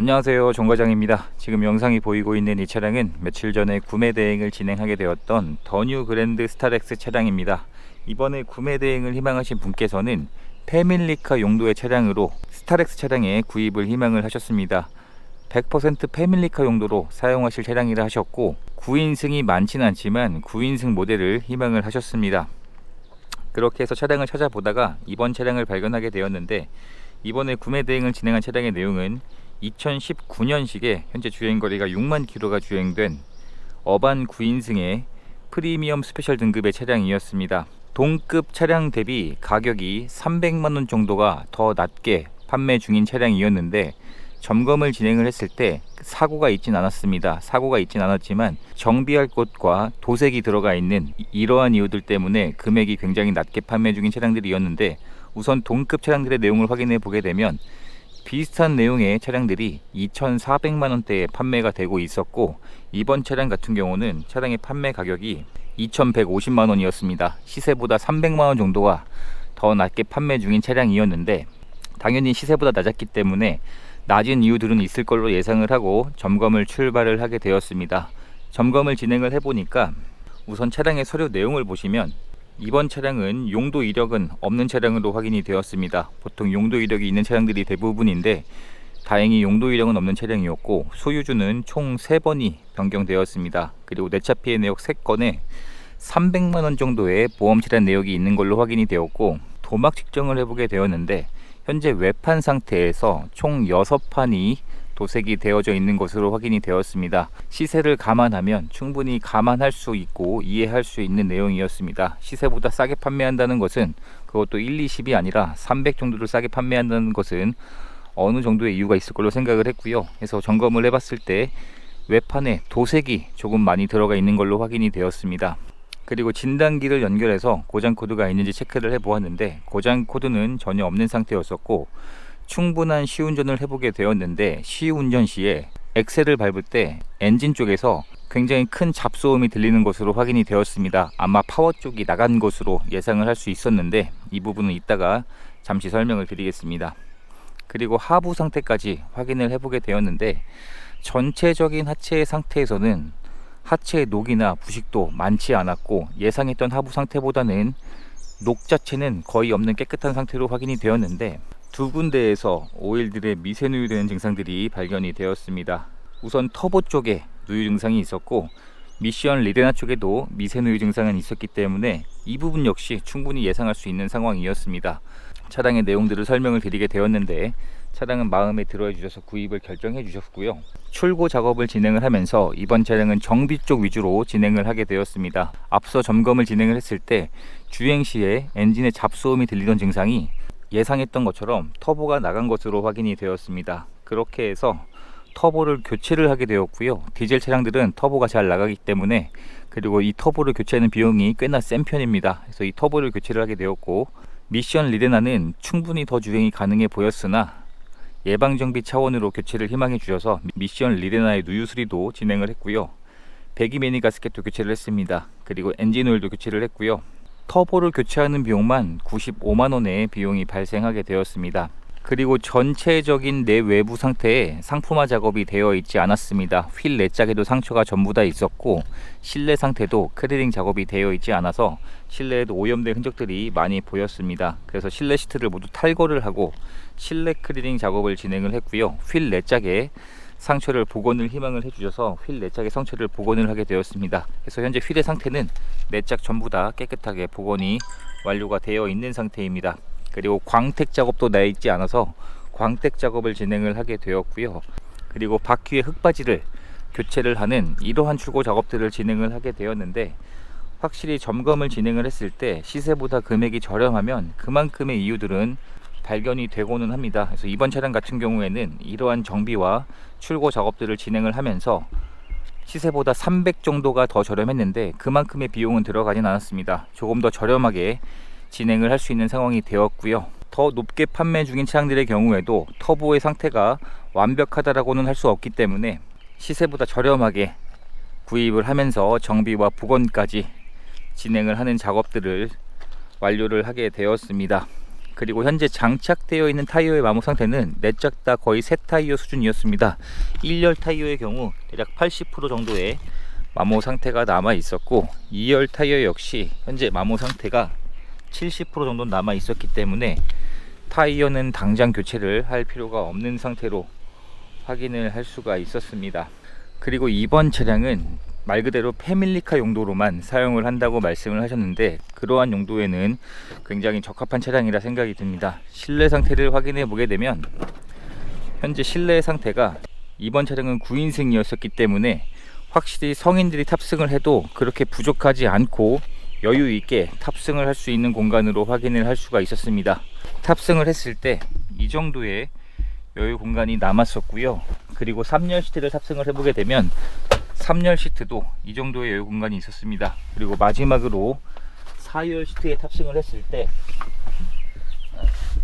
안녕하세요. 정과장입니다. 지금 영상이 보이고 있는 이 차량은 며칠 전에 구매 대행을 진행하게 되었던 더뉴 그랜드 스타렉스 차량입니다. 이번에 구매 대행을 희망하신 분께서는 패밀리카 용도의 차량으로 스타렉스 차량에 구입을 희망을 하셨습니다. 100% 패밀리카 용도로 사용하실 차량이라 하셨고 9인승이 많지는 않지만 9인승 모델을 희망을 하셨습니다. 그렇게 해서 차량을 찾아보다가 이번 차량을 발견하게 되었는데 이번에 구매 대행을 진행한 차량의 내용은 2019년식에 현재 주행 거리가 6만 킬로가 주행된 어반 9인승의 프리미엄 스페셜 등급의 차량이었습니다. 동급 차량 대비 가격이 300만 원 정도가 더 낮게 판매 중인 차량이었는데 점검을 진행을 했을 때 사고가 있진 않았습니다. 사고가 있진 않았지만 정비할 곳과 도색이 들어가 있는 이- 이러한 이유들 때문에 금액이 굉장히 낮게 판매 중인 차량들이었는데 우선 동급 차량들의 내용을 확인해 보게 되면 비슷한 내용의 차량들이 2,400만 원대에 판매가 되고 있었고 이번 차량 같은 경우는 차량의 판매 가격이 2,150만 원이었습니다. 시세보다 300만 원 정도가 더 낮게 판매 중인 차량이었는데 당연히 시세보다 낮았기 때문에 낮은 이유들은 있을 걸로 예상을 하고 점검을 출발을 하게 되었습니다. 점검을 진행을 해보니까 우선 차량의 서류 내용을 보시면 이번 차량은 용도 이력은 없는 차량으로 확인이 되었습니다. 보통 용도 이력이 있는 차량들이 대부분인데 다행히 용도 이력은 없는 차량이었고 소유주는 총 3번이 변경되었습니다. 그리고 내차 피해 내역 3건에 300만 원 정도의 보험 치료 내역이 있는 걸로 확인이 되었고 도막 측정을 해보게 되었는데 현재 외판 상태에서 총 6판이 도색이 되어져 있는 것으로 확인이 되었습니다. 시세를 감안하면 충분히 감안할 수 있고 이해할 수 있는 내용이었습니다. 시세보다 싸게 판매한다는 것은 그것도 1, 20이 아니라 300 정도를 싸게 판매한다는 것은 어느 정도의 이유가 있을 걸로 생각을 했고요. 그래서 점검을 해봤을 때 외판에 도색이 조금 많이 들어가 있는 걸로 확인이 되었습니다. 그리고 진단기를 연결해서 고장 코드가 있는지 체크를 해보았는데 고장 코드는 전혀 없는 상태였었고 충분한 시운전을 해보게 되었는데 시운전 시에 엑셀을 밟을 때 엔진 쪽에서 굉장히 큰 잡소음이 들리는 것으로 확인이 되었습니다. 아마 파워 쪽이 나간 것으로 예상을 할 수 있었는데 이 부분은 이따가 잠시 설명을 드리겠습니다. 그리고 하부 상태까지 확인을 해보게 되었는데 전체적인 하체의 상태에서는 하체의 녹이나 부식도 많지 않았고 예상했던 하부 상태보다는 녹 자체는 거의 없는 깨끗한 상태로 확인이 되었는데 두 군데에서 오일들의 미세 누유되는 증상들이 발견이 되었습니다. 우선 터보 쪽에 누유 증상이 있었고 미션 리레나 쪽에도 미세 누유 증상은 있었기 때문에 이 부분 역시 충분히 예상할 수 있는 상황이었습니다. 차량의 내용들을 설명을 드리게 되었는데 차량은 마음에 들어 주셔서 구입을 결정해 주셨고요. 출고 작업을 진행을 하면서 이번 차량은 정비 쪽 위주로 진행을 하게 되었습니다. 앞서 점검을 진행을 했을 때 주행 시에 엔진의 잡소음이 들리던 증상이 예상했던 것처럼 터보가 나간 것으로 확인이 되었습니다. 그렇게 해서 터보를 교체를 하게 되었고요. 디젤 차량들은 터보가 잘 나가기 때문에 그리고 이 터보를 교체하는 비용이 꽤나 센 편입니다. 그래서 이 터보를 교체를 하게 되었고 미션 리레나는 충분히 더 주행이 가능해 보였으나 예방 정비 차원으로 교체를 희망해 주셔서 미션 리레나의 누유 수리도 진행을 했고요. 배기 매니 가스켓도 교체를 했습니다. 그리고 엔진 오일도 교체를 했고요. 터보를 교체하는 비용만 95만 원의 비용이 발생하게 되었습니다. 그리고 전체적인 내 외부 상태에 상품화 작업이 되어 있지 않았습니다. 휠 내짝에도 상처가 전부 다 있었고 실내 상태도 크리링 작업이 되어 있지 않아서 실내에도 오염된 흔적들이 많이 보였습니다. 그래서 실내 시트를 모두 탈거를 하고 실내 크리링 작업을 진행을 했고요. 휠 내짝에 상처를 복원을 희망을 해주셔서 휠 내짝의 상처를 복원을 하게 되었습니다. 그래서 현재 휠의 상태는 내짝 전부 다 깨끗하게 복원이 완료가 되어 있는 상태입니다. 그리고 광택 작업도 나 있지 않아서 광택 작업을 진행을 하게 되었고요. 그리고 바퀴의 흙바지를 교체를 하는 이러한 출고 작업들을 진행을 하게 되었는데 확실히 점검을 진행을 했을 때 시세보다 금액이 저렴하면 그만큼의 이유들은 발견이 되고는 합니다. 그래서 이번 차량 같은 경우에는 이러한 정비와 출고 작업들을 진행을 하면서 시세보다 300 정도가 더 저렴했는데 그만큼의 비용은 들어가진 않았습니다. 조금 더 저렴하게 진행을 할 수 있는 상황이 되었고요. 더 높게 판매 중인 차량들의 경우에도 터보의 상태가 완벽하다라고는 할 수 없기 때문에 시세보다 저렴하게 구입을 하면서 정비와 복원까지 진행을 하는 작업들을 완료를 하게 되었습니다. 그리고 현재 장착되어 있는 타이어의 마모 상태는 내짝 다 거의 새 타이어 수준이었습니다. 1열 타이어의 경우 대략 80% 정도의 마모 상태가 남아 있었고 2열 타이어 역시 현재 마모 상태가 70% 정도 남아 있었기 때문에 타이어는 당장 교체를 할 필요가 없는 상태로 확인을 할 수가 있었습니다. 그리고 이번 차량은 말 그대로 패밀리카 용도로만 사용을 한다고 말씀을 하셨는데 그러한 용도에는 굉장히 적합한 차량이라 생각이 듭니다. 실내 상태를 확인해 보게 되면 현재 실내 상태가 이번 차량은 9인승이었었기 때문에 확실히 성인들이 탑승을 해도 그렇게 부족하지 않고 여유 있게 탑승을 할 수 있는 공간으로 확인을 할 수가 있었습니다. 탑승을 했을 때 이 정도의 여유 공간이 남았었고요. 그리고 3열 시트를 탑승을 해보게 되면 3열 시트도 이 정도의 여유 공간이 있었습니다. 그리고 마지막으로 4열 시트에 탑승을 했을 때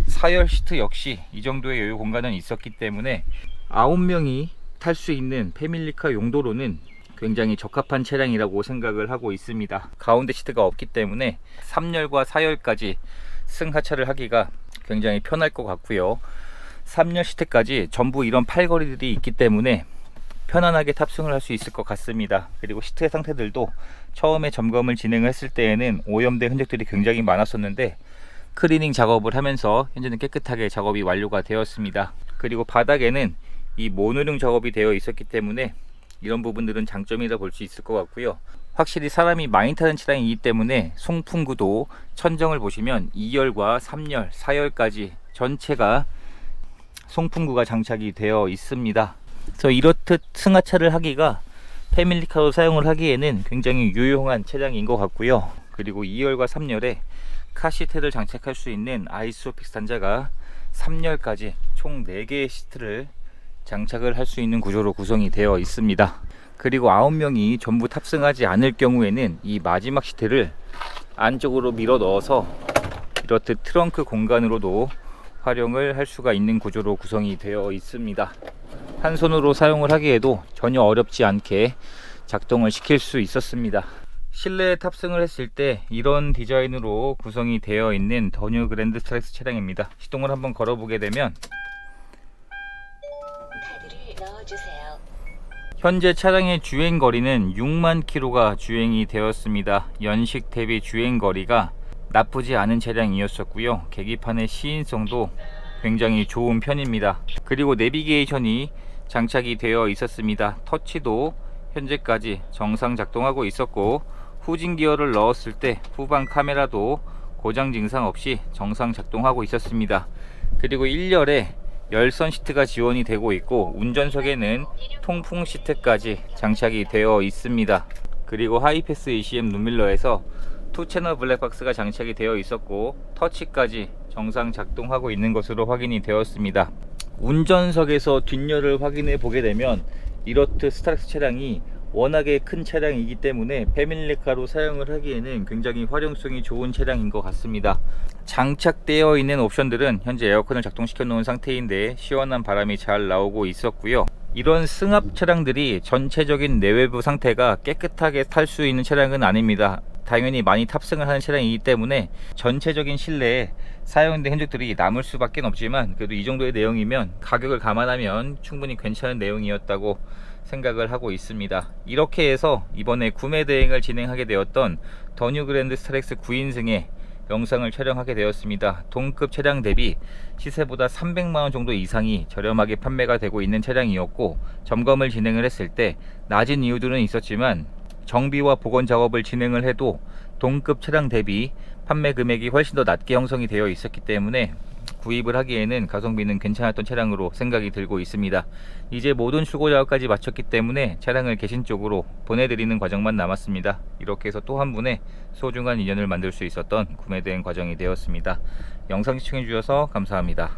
4열 시트 역시 이 정도의 여유 공간은 있었기 때문에 9명이 탈 수 있는 패밀리카 용도로는 굉장히 적합한 차량이라고 생각을 하고 있습니다. 가운데 시트가 없기 때문에 3열과 4열까지 승하차를 하기가 굉장히 편할 것 같고요. 3열 시트까지 전부 이런 팔걸이들이 있기 때문에 편안하게 탑승을 할 수 있을 것 같습니다. 그리고 시트의 상태들도 처음에 점검을 진행을 했을 때에는 오염된 흔적들이 굉장히 많았었는데 클리닝 작업을 하면서 현재는 깨끗하게 작업이 완료가 되었습니다. 그리고 바닥에는 이 모노링 작업이 되어 있었기 때문에 이런 부분들은 장점이라 볼 수 있을 것 같고요. 확실히 사람이 많이 타는 차량이기 때문에 송풍구도 천정을 보시면 2열과 3열, 4열까지 전체가 송풍구가 장착이 되어 있습니다. 그래서 이렇듯 승하차를 하기가 패밀리카로 사용을 하기에는 굉장히 유용한 차량인 것 같고요. 그리고 2열과 3열에 카시트를 장착할 수 있는 아이소픽스 단자가 3열까지 총 4개의 시트를 장착을 할 수 있는 구조로 구성이 되어 있습니다. 그리고 9명이 전부 탑승하지 않을 경우에는 이 마지막 시트를 안쪽으로 밀어 넣어서 이렇듯 트렁크 공간으로도 활용을 할 수가 있는 구조로 구성이 되어 있습니다. 한 손으로 사용을 하기에도 전혀 어렵지 않게 작동을 시킬 수 있었습니다. 실내에 탑승을 했을 때 이런 디자인으로 구성이 되어 있는 더뉴 그랜드 스트렉스 차량입니다. 시동을 한번 걸어보게 되면. 현재 차량의 주행 거리는 6만 킬로가 주행이 되었습니다. 연식 대비 주행 거리가 나쁘지 않은 차량이었었고요. 계기판의 시인성도 굉장히 좋은 편입니다. 그리고 내비게이션이 장착이 되어 있었습니다. 터치도 현재까지 정상 작동하고 있었고 후진 기어를 넣었을 때 후방 카메라도 고장 증상 없이 정상 작동하고 있었습니다. 그리고 1열에 열선 시트가 지원이 되고 있고 운전석에는 통풍 시트까지 장착이 되어 있습니다. 그리고 하이패스 ECM 눈밀러에서 투 채널 블랙박스가 장착이 되어 있었고 터치까지 정상 작동하고 있는 것으로 확인이 되었습니다. 운전석에서 뒷열을 확인해 보게 되면 이렇듯 스타렉스 차량이 워낙에 큰 차량이기 때문에 패밀리카로 사용을 하기에는 굉장히 활용성이 좋은 차량인 것 같습니다. 장착되어 있는 옵션들은 현재 에어컨을 작동시켜 놓은 상태인데 시원한 바람이 잘 나오고 있었고요. 이런 승합 차량들이 전체적인 내외부 상태가 깨끗하게 탈 수 있는 차량은 아닙니다. 당연히 많이 탑승을 하는 차량이기 때문에 전체적인 실내에 사용된 흔적들이 남을 수밖에 없지만 그래도 이 정도의 내용이면 가격을 감안하면 충분히 괜찮은 내용이었다고 생각을 하고 있습니다. 이렇게 해서 이번에 구매 대행을 진행하게 되었던 더뉴 그랜드 스타렉스 9인승의 영상을 촬영하게 되었습니다. 동급 차량 대비 시세보다 300만원 정도 이상이 저렴하게 판매가 되고 있는 차량이었고 점검을 진행을 했을 때 낮은 이유들은 있었지만 정비와 복원 작업을 진행을 해도 동급 차량 대비 판매 금액이 훨씬 더 낮게 형성이 되어 있었기 때문에 구입을 하기에는 가성비는 괜찮았던 차량으로 생각이 들고 있습니다. 이제 모든 출고 작업까지 마쳤기 때문에 차량을 개신 쪽으로 보내드리는 과정만 남았습니다. 이렇게 해서 또 한 분의 소중한 인연을 만들 수 있었던 구매 대행 과정이 되었습니다. 영상 시청해 주셔서 감사합니다.